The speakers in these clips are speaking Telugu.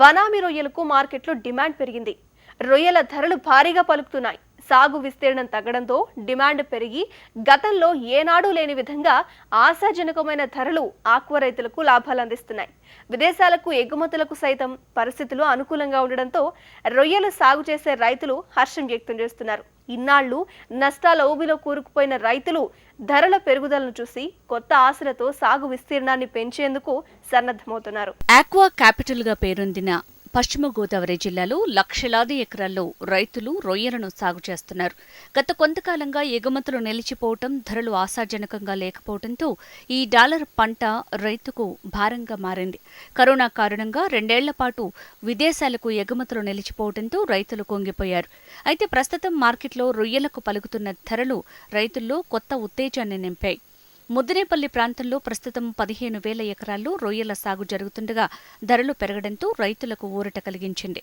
వనామి రొయ్యలకు మార్కెట్లో డిమాండ్ పెరిగింది. రొయ్యల ధరలు భారీగా పలుకుతున్నాయి. సాగు విస్తీర్ణం తగ్గడంతో డిమాండ్ పెరిగి గతంలో ఏనాడూ లేని విధంగా ఆశాజనకమైన ధరలు ఆక్వా రైతులకు లాభాలు అందిస్తున్నాయి. విదేశాలకు ఎగుమతులకు సైతం పరిస్థితులు అనుకూలంగా ఉండడంతో రొయ్యలు సాగు చేసే రైతులు హర్షం వ్యక్తం చేస్తున్నారు. ఇన్నాళ్ళు నష్టాల ఊబిలో కూరుకుపోయిన రైతులు ధరల పెరుగుదలను చూసి కొత్త ఆశలతో సాగు విస్తీర్ణాన్ని పెంచేందుకు సన్నద్ధమవుతున్నారు. ఆక్వా క్యాపిటల్గా పేరొందిన పశ్చిమ గోదావరి జిల్లాలో లక్షలాది ఎకరాల్లో రైతులు రొయ్యలను సాగు చేస్తున్నారు. గత కొంతకాలంగా ఎగుమతులు నిలిచిపోవటం ధరలు ఆశాజనకంగా లేకపోవడంతో ఈ డాలర్ పంట రైతుకు భారంగా మారింది. కరోనా కారణంగా రెండేళ్ళ పాటు విదేశాలకు ఎగుమతులు నిలిచిపోవడంతో రైతులు కుంగిపోయారు. అయితే ప్రస్తుతం మార్కెట్లో రొయ్యలకు పలుకుతున్న ధరలు రైతుల్లో కొత్త ఉత్తేజాన్ని నింపాయి. ముద్దినేపల్లి ప్రాంతంలో ప్రస్తుతం పదిహేను వేల ఎకరాల్లో రొయ్యల సాగు జరుగుతుండగా ధరలు పెరగడంతో రైతులకు ఊరట కలిగించింది.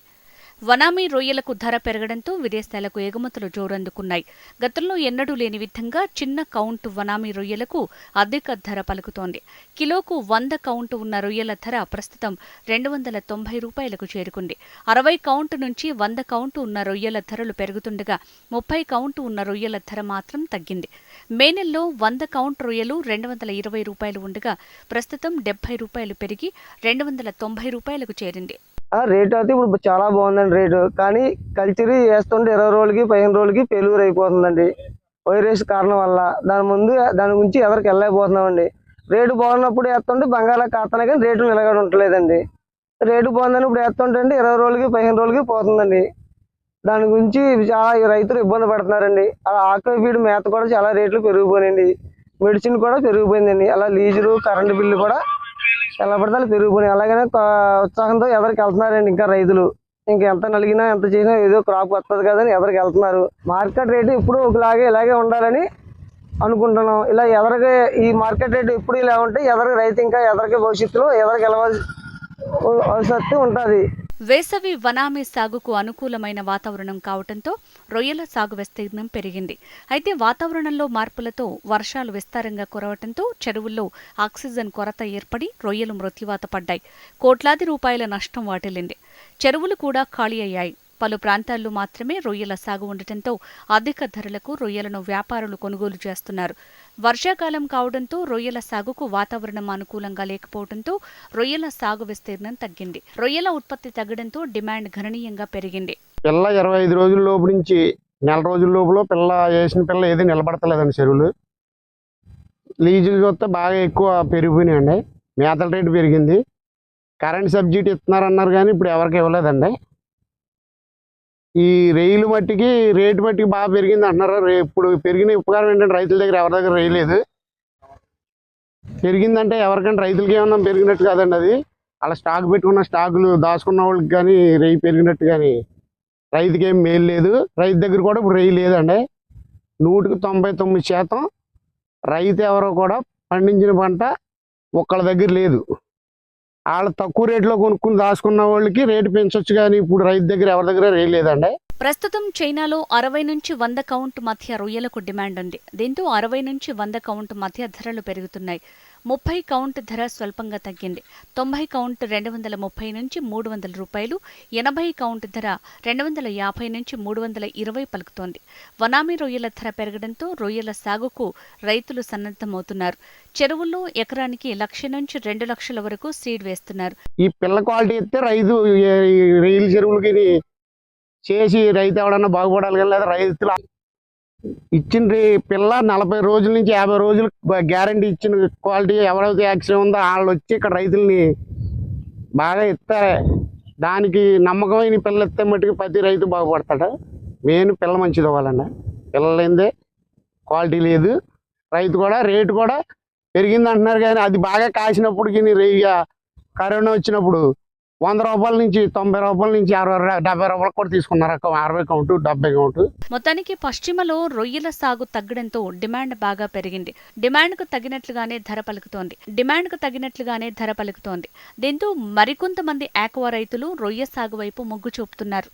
వనామీ రొయ్యలకు ధర పెరగడంతో విదేశాలకు ఎగుమతులు జోరందుకున్నాయి. గతంలో ఎన్నడూ లేని విధంగా చిన్న కౌంట్ వనామీ రొయ్యలకు అధిక ధర పలుకుతోంది. కిలోకు వంద కౌంట్ ఉన్న రొయ్యల ధర ప్రస్తుతం రెండు వందల తొంభై రూపాయలకు చేరుకుంది. అరవై కౌంట్ నుంచి వంద కౌంట్ ఉన్న రొయ్యల ధరలు పెరుగుతుండగా ముప్పై కౌంట్ ఉన్న రొయ్యల ధర మాత్రం తగ్గింది. మే నెలలో వంద కౌంట్ రొయ్యలు రెండు వందల ఇరవై రూపాయలు ఉండగా ప్రస్తుతం డెబ్బై రూపాయలు పెరిగి రెండు వందల తొంభై రూపాయలకు చేరింది. రేట్ అయితే ఇప్పుడు చాలా బాగుందండి రేటు. కానీ కల్చర్ వేస్తుంటే ఇరవై రోజులకి పదిహేను రోజులకి పెలుగురు అయిపోతుందండి. వైరస్ కారణం వల్ల. దాని ముందు దాని గురించి ఎవరికి వెళ్ళలేకపోతున్నామండి. రేటు బాగున్నప్పుడు వేస్తుంటే బంగాళాఖాతానే కానీ రేటు నిలబడి ఉండలేదండి. రేటు బాగుందని ఇప్పుడు వేస్తుంటే అండి ఇరవై రోజులకి పదిహేను రోజులకి పోతుందండి. దాని గురించి చాలా రైతులు ఇబ్బంది పడుతున్నారండి. అలా ఆక్వా మేత కూడా చాలా రేట్లు పెరిగిపోయినాయండి. మెడిసిన్ కూడా పెరిగిపోయిందండి. అలా లీజరు కరెంటు బిల్లు కూడా ఎలా పడితే అలా పెరిగిపోయినాయి అలాగనే ఉత్సాహంతో ఎవరికి వెళ్తున్నారండి ఇంకా రైతులు? ఇంక ఎంత నలిగినా ఎంత చేసినా ఏదో క్రాప్ వస్తుంది కదని ఎవరికి వెళ్తున్నారు? మార్కెట్ రేటు ఇప్పుడు ఒకలాగే ఇలాగే ఉండాలని అనుకుంటున్నాం. ఇలా ఎదరికి ఈ మార్కెట్ రేటు ఇప్పుడు ఇలా ఉంటే ఎదరికి రైతు ఇంకా ఎదరికి భవిష్యత్తులో ఎదరికి వెళ్ళవలసి అవసరం ఉంటుంది. వేసవి వనామి సాగుకు అనుకూలమైన వాతావరణం కావడంతో రొయ్యల సాగు విస్తీర్ణం పెరిగింది. అయితే వాతావరణంలో మార్పులతో వర్షాలు విస్తారంగా కురవటంతో చెరువుల్లో ఆక్సిజన్ కొరత ఏర్పడి రొయ్యలు మృత్యువాత పడ్డాయి. కోట్లాది రూపాయల నష్టం వాటిల్లింది. చెరువులు కూడా ఖాళీ అయ్యాయి. పలు ప్రాంతాల్లో మాత్రమే రొయ్యల సాగు ఉండటంతో అధిక ధరలకు రొయ్యలను వ్యాపారులు కొనుగోలు చేస్తున్నారు. వర్షాకాలం కావడంతో రొయ్యల సాగుకు వాతావరణం అనుకూలంగా లేకపోవడంతో రొయ్యల సాగు విస్తీర్ణం తగ్గింది. రొయ్యల ఉత్పత్తి తగ్గడంతో డిమాండ్ గణనీయంగా పెరిగింది. పిల్ల ఇరవై ఐదు రోజుల లోపు నుంచి నెల రోజుల లోపల పిల్ల వేసిన పిల్ల ఏది నిలబడతలేదండి చెరువులు. లీజులు చూస్తే బాగా ఎక్కువ పెరిగిపోయినాయండి. మేతల రేటు పెరిగింది. కరెంట్ సబ్సిడీ ఇస్తున్నారన్నారు కానీ ఇప్పుడు ఎవరికి ఇవ్వలేదండి. ఈ రైలు మట్టికి రేటు మట్టికి బాగా పెరిగింది అంటున్నారు? ఇప్పుడు పెరిగిన ఉపకారం ఏంటంటే రైతుల దగ్గర ఎవరి దగ్గర రేయలేదు పెరిగిందంటే ఎవరికంటే రైతులకి ఏమన్నా పెరిగినట్టు కాదండి అది. అలా స్టాక్ పెట్టుకున్న స్టాకులు దాచుకున్న వాళ్ళకి కానీ రేయి పెరిగినట్టు కానీ రైతుకి ఏం మేలు లేదు. రైతు దగ్గర కూడా ఇప్పుడు రేయి లేదండి. నూటికి తొంభై తొమ్మిది శాతం రైతు ఎవరో కూడా పండించిన పంట ఒక్కళ్ళ దగ్గర లేదు. వాళ్ళు తక్కువ రేట్లో కొనుక్కుని దాచుకున్న వాళ్ళకి రేటు పెంచొచ్చు కానీ ఇప్పుడు రైతు దగ్గర ఎవరి దగ్గర రేట్ లేదండి. ప్రస్తుతం చైనాలో అరవై నుంచి వంద కౌంట్ మధ్య రొయ్యలకు డిమాండ్ ఉంది. దీంతో అరవై నుంచి వంద కౌంట్ మధ్య ధరలు పెరుగుతున్నాయి. ముప్పై కౌంట్ ధర స్వల్పంగా తగ్గింది. తొంభై కౌంట్ రెండు వందల ముప్పై నుంచి మూడు వందల రూపాయలు ఎనభై కౌంట్ ధర రెండు వందల యాభై నుంచి మూడు వందల ఇరవై పలుకుతోంది. వనామీ రొయ్యల ధర పెరగడంతో రొయ్యల సాగుకు రైతులు సన్నద్ధమవుతున్నారు. చెరువుల్లో ఎకరానికి లక్ష నుంచి రెండు లక్షల వరకు సీడ్ వేస్తున్నారు. ఈ పిల్ల క్వాలిటీ ఇస్తే రైతు చెరువులకి చేసి రైతు ఎవడన్నా బాగుపడాలి కానీ లేదా రైతులు ఇచ్చిన పిల్ల నలభై రోజుల నుంచి యాభై రోజులు గ్యారంటీ ఇచ్చిన క్వాలిటీ ఎవరైతే యాక్సిడెంట్ ఉందో వాళ్ళు వచ్చి ఇక్కడ రైతుల్ని బాగా ఇస్తారు దానికి నమ్మకమైన పిల్ల ఇస్తే మట్టుకు ప్రతి రైతు బాగుపడతాడు. మెయిన్ పిల్ల మంచిది అవ్వాలన్న. పిల్ల క్వాలిటీ లేదు. రైతు కూడా రేటు కూడా పెరిగింది అంటున్నారు కానీ అది బాగా కాసినప్పటికి రేయిగా కరోనా వచ్చినప్పుడు వంద రూపాయల నుంచి తొంభై రూపాయల నుంచి అరవై డెబ్బై రూపాయలు కూడా తీసుకున్నారు. అరవై కౌంటు డెబ్బై కౌంటు. మొత్తానికి పశ్చిమలో రొయ్యల సాగు తగ్గడంతో డిమాండ్ బాగా పెరిగింది. డిమాండ్కు తగినట్లుగానే ధర పలుకుతోంది. డిమాండ్కు తగినట్లుగానే ధర పలుకుతోంది. దీంతో మరికొంతమంది ఆక్వా రైతులు రొయ్య సాగు వైపు మొగ్గు చూపుతున్నారు.